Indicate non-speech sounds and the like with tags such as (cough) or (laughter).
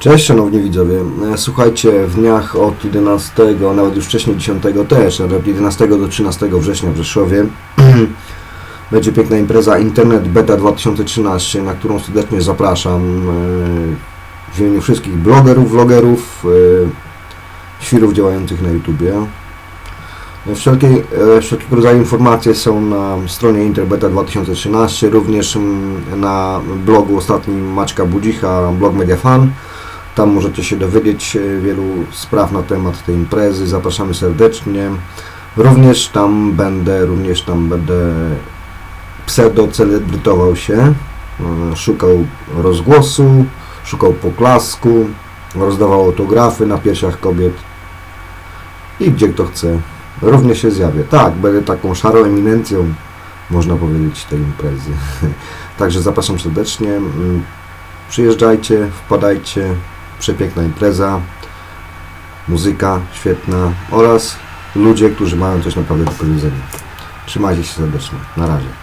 Cześć szanowni widzowie. E, Słuchajcie, w dniach od 11, nawet już wcześniej 10 też, od 11 do 13 września w Rzeszowie (clears throat) będzie piękna impreza Internet Beta 2013, na którą serdecznie zapraszam e, w imieniu wszystkich blogerów, vlogerów, e, świrów działających na YouTubie. Wszelkie, wszelkiego rodzaju informacje są na stronie Interbeta 2013, również na blogu ostatnim Maćka Budzicha, blog Mediafan. Tam możecie się dowiedzieć e, wielu spraw na temat tej imprezy. Zapraszamy serdecznie. Również tam będę, również tam będę pseudo-celebrytował się, e, szukał rozgłosu, szukał poklasku, rozdawał autografy na piersiach kobiet i gdzie kto chce. Również się zjawię. Tak, będę taką szarą eminencją, można powiedzieć, tej imprezy. (laughs) Także zapraszam serdecznie. Mm, Przyjeżdżajcie, wpadajcie. Przepiękna impreza, muzyka świetna oraz ludzie, którzy mają coś naprawdę do powiedzenia. Trzymajcie się serdecznie. Na razie.